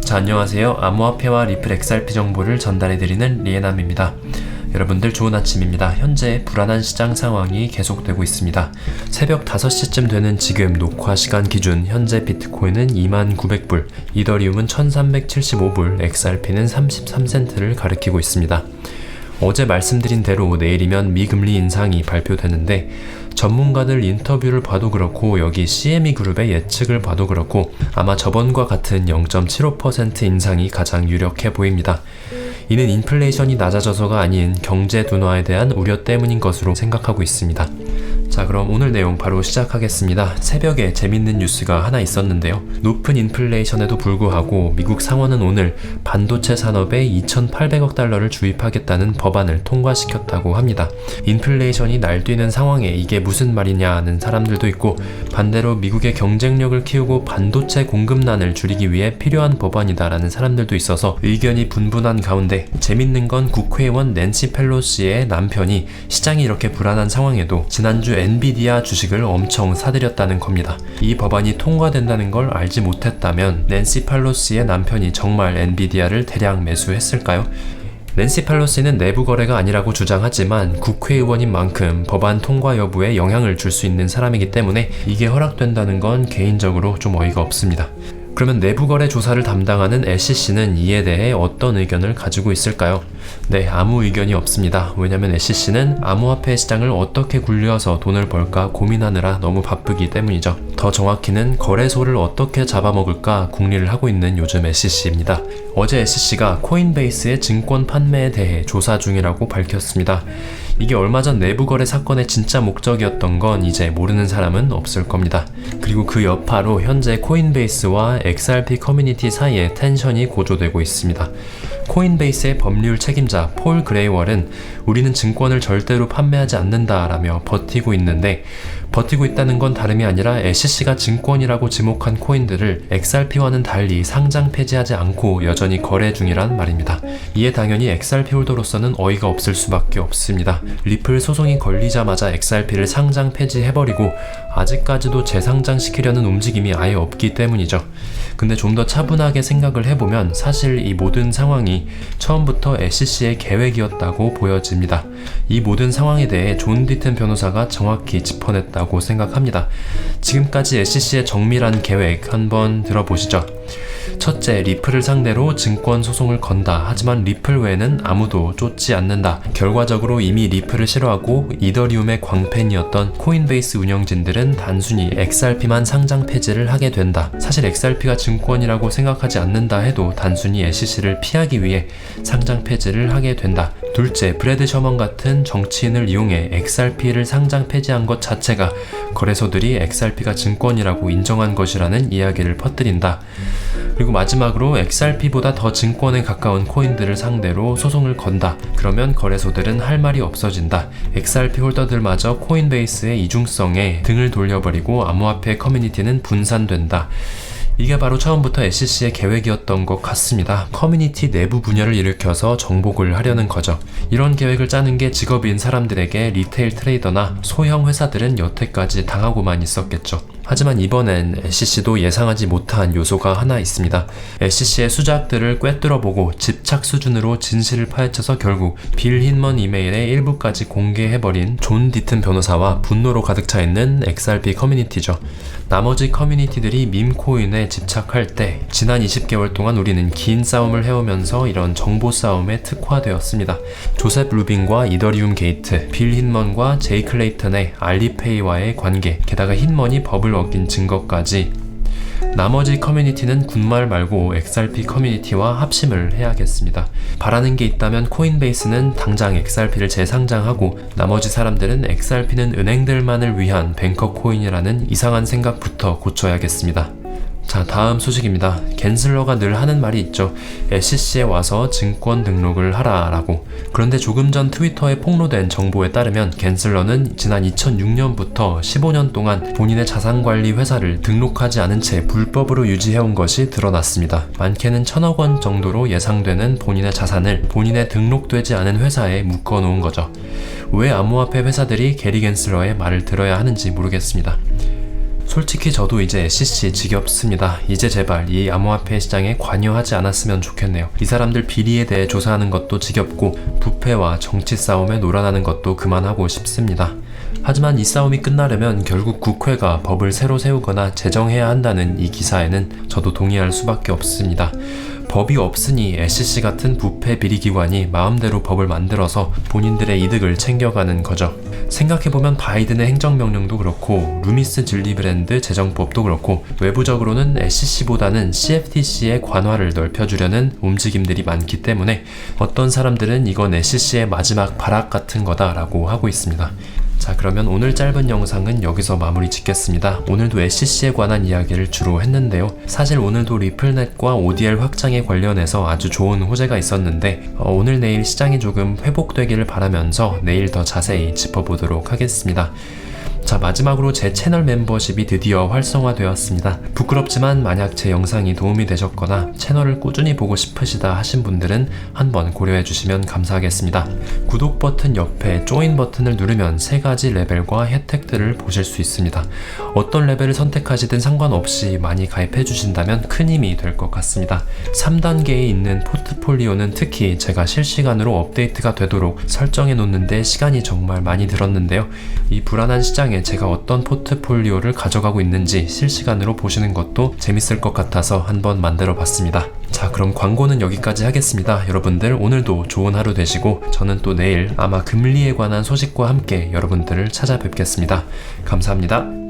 자, 안녕하세요. 암호화폐와 리플 XRP 정보를 전달해드리는 리에남입니다. 여러분들 좋은 아침입니다. 현재 불안한 시장 상황이 계속되고 있습니다. 새벽 5시쯤 되는 지금 녹화 시간 기준 현재 비트코인은 2만900불, 이더리움은 1375불, XRP는 33센트를 가리키고 있습니다. 어제 말씀드린 대로 내일이면 미금리 인상이 발표되는데 전문가들 인터뷰를 봐도 그렇고 여기 CME 그룹의 예측을 봐도 그렇고 아마 저번과 같은 0.75% 인상이 가장 유력해 보입니다. 이는 인플레이션이 낮아져서가 아닌 경제 둔화에 대한 우려 때문인 것으로 생각하고 있습니다. 자, 그럼 오늘 내용 바로 시작하겠습니다. 새벽에 재밌는 뉴스가 하나 있었는데요. 높은 인플레이션에도 불구하고 미국 상원은 오늘 반도체 산업에 2,800억 달러를 주입하겠다는 법안을 통과시켰다고 합니다. 인플레이션이 날뛰는 상황에 이게 무슨 말이냐 하는 사람들도 있고 반대로 미국의 경쟁력을 키우고 반도체 공급난을 줄이기 위해 필요한 법안이다라는 사람들도 있어서 의견이 분분한 가운데 재밌는 건 국회의원 낸시 펠로시의 남편이 시장이 이렇게 불안한 상황에도 지난주 엔비디아 주식을 엄청 사들였다는 겁니다. 이 법안이 통과된다는 걸 알지 못했다면 낸시 펠로시의 남편이 정말 엔비디아를 대량 매수했을까요? 낸시 펠로시는 내부 거래가 아니라고 주장하지만 국회의원인 만큼 법안 통과 여부에 영향을 줄 수 있는 사람이기 때문에 이게 허락된다는 건 개인적으로 좀 어이가 없습니다. 그러면 내부 거래 조사를 담당하는 SCC는 이에 대해 어떤 의견을 가지고 있을까요? 네, 아무 의견이 없습니다. 왜냐면 SCC는 암호화폐 시장을 어떻게 굴려서 돈을 벌까 고민하느라 너무 바쁘기 때문이죠. 더 정확히는 거래소를 어떻게 잡아먹을까 궁리를 하고 있는 요즘 SCC입니다. 어제 SCC가 코인베이스의 증권 판매에 대해 조사 중이라고 밝혔습니다. 이게 얼마 전 내부 거래 사건의 진짜 목적이었던 건 이제 모르는 사람은 없을 겁니다. 그리고 그 여파로 현재 코인베이스와 XRP 커뮤니티 사이에 텐션이 고조되고 있습니다. 코인베이스의 법률 책임자 폴 그레이월은 우리는 증권을 절대로 판매하지 않는다라며 버티고 있는데 버티고 있다는 건 다름이 아니라 SC가 증권이라고 지목한 코인들을 XRP와는 달리 상장 폐지하지 않고 여전히 거래 중이란 말입니다. 이에 당연히 XRP 홀더로서는 어이가 없을 수밖에 없습니다. 리플 소송이 걸리자마자 XRP를 상장 폐지해버리고 아직까지도 재상장시키려는 움직임이 아예 없기 때문이죠. 근데 좀 더 차분하게 생각을 해보면 사실 이 모든 상황이 처음부터 SC의 계획이었다고 보여집니다. 이 모든 상황에 대해 존 디튼 변호사가 정확히 짚어냈다고 생각합니다. 지금까지 SC의 정밀한 계획 한번 들어보시죠. 첫째, 리플을 상대로 증권 소송을 건다. 하지만 리플 외에는 아무도 쫓지 않는다. 결과적으로 이미 리플을 싫어하고 이더리움의 광팬이었던 코인베이스 운영진들은 단순히 XRP만 상장 폐지를 하게 된다. 사실 XRP가 증권이라고 생각하지 않는다 해도 단순히 SC를 피하기 위해 상장 폐지를 하게 된다. 둘째, 브래드 셔먼 같은 정치인을 이용해 XRP를 상장 폐지한 것 자체가 거래소들이 XRP가 증권이라고 인정한 것이라는 이야기를 퍼뜨린다. 그리고 마지막으로 XRP보다 더 증권에 가까운 코인들을 상대로 소송을 건다. 그러면 거래소들은 할 말이 없어진다. XRP 홀더들마저 코인베이스의 이중성에 등을 돌려버리고 암호화폐 커뮤니티는 분산된다. 이게 바로 처음부터 SCC의 계획이었던 것 같습니다. 커뮤니티 내부 분열을 일으켜서 정복을 하려는 거죠. 이런 계획을 짜는 게 직업인 사람들에게 리테일 트레이더나 소형 회사들은 여태까지 당하고만 있었겠죠. 하지만 이번엔 SCC도 예상하지 못한 요소가 하나 있습니다. SCC의 수작들을 꿰뚫어보고 집착 수준으로 진실을 파헤쳐서 결국 빌 힌먼 이메일의 일부까지 공개해버린 존 디튼 변호사와 분노로 가득 차 있는 XRP 커뮤니티죠. 나머지 커뮤니티들이 밈코인에 집착할 때 지난 20개월 동안 우리는 긴 싸움을 해오면서 이런 정보 싸움에 특화되었습니다. 조셉 루빈과 이더리움 게이트, 빌 힌먼과 제이 클레이턴의 알리페이와의 관계, 게다가 힌먼이 법을 어긴 증거까지 나머지 커뮤니티는 군말 말고 XRP 커뮤니티와 합심을 해야겠습니다. 바라는 게 있다면 코인베이스는 당장 XRP를 재상장하고 나머지 사람들은 XRP는 은행들만을 위한 뱅커 코인이라는 이상한 생각부터 고쳐야겠습니다. 자, 다음 소식입니다. 겐슬러가 늘 하는 말이 있죠. SCC에 와서 증권 등록을 하라 라고. 그런데 조금 전 트위터에 폭로된 정보에 따르면 겐슬러는 지난 2006년부터 15년 동안 본인의 자산관리 회사를 등록하지 않은 채 불법으로 유지해온 것이 드러났습니다. 많게는 천억 원 정도로 예상되는 본인의 자산을 본인의 등록되지 않은 회사에 묶어놓은 거죠. 왜 암호화폐 회사들이 게리 겐슬러의 말을 들어야 하는지 모르겠습니다. 솔직히 저도 이제 SCC 지겹습니다. 이제 제발 이 암호화폐 시장에 관여하지 않았으면 좋겠네요. 이 사람들 비리에 대해 조사하는 것도 지겹고 부패와 정치 싸움에 놀아나는 것도 그만하고 싶습니다. 하지만 이 싸움이 끝나려면 결국 국회가 법을 새로 세우거나 제정해야 한다는 이 기사에는 저도 동의할 수밖에 없습니다. 법이 없으니 SCC 같은 부패 비리 기관이 마음대로 법을 만들어서 본인들의 이득을 챙겨가는 거죠. 생각해보면 바이든의 행정명령도 그렇고 루미스 진리 브랜드 제정법도 그렇고 외부적으로는 SCC보다는 CFTC의 관화를 넓혀주려는 움직임들이 많기 때문에 어떤 사람들은 이건 SCC의 마지막 발악 같은 거다라고 하고 있습니다. 자 그러면 오늘 짧은 영상은 여기서 마무리 짓겠습니다. 오늘도 SCC에 관한 이야기를 주로 했는데요. 사실 오늘도 리플넷과 ODL 확장에 관련해서 아주 좋은 호재가 있었는데 어, 오늘 내일 시장이 조금 회복되기를 바라면서 내일 더 자세히 짚어보도록 하겠습니다. 자 마지막으로 제 채널 멤버십이 드디어 활성화되었습니다. 부끄럽지만 만약 제 영상이 도움이 되셨거나 채널을 꾸준히 보고 싶으시다 하신 분들은 한번 고려해 주시면 감사하겠습니다. 구독 버튼 옆에 조인 버튼을 누르면 세 가지 레벨과 혜택들을 보실 수 있습니다. 어떤 레벨을 선택하시든 상관없이 많이 가입해 주신다면 큰 힘이 될 것 같습니다. 3단계에 있는 포트폴리오는 특히 제가 실시간으로 업데이트가 되도록 설정해 놓는데 시간이 정말 많이 들었는데요. 이 불안한 시장 에 제가 어떤 포트폴리오를 가져가고 있는지 실시간으로 보시는 것도 재밌을 것 같아서 한번 만들어 봤습니다. 자, 그럼 광고는 여기까지 하겠습니다. 여러분들 오늘도 좋은 하루 되시고 저는 또 내일 아마 금리에 관한 소식과 함께 여러분들을 찾아뵙겠습니다. 감사합니다.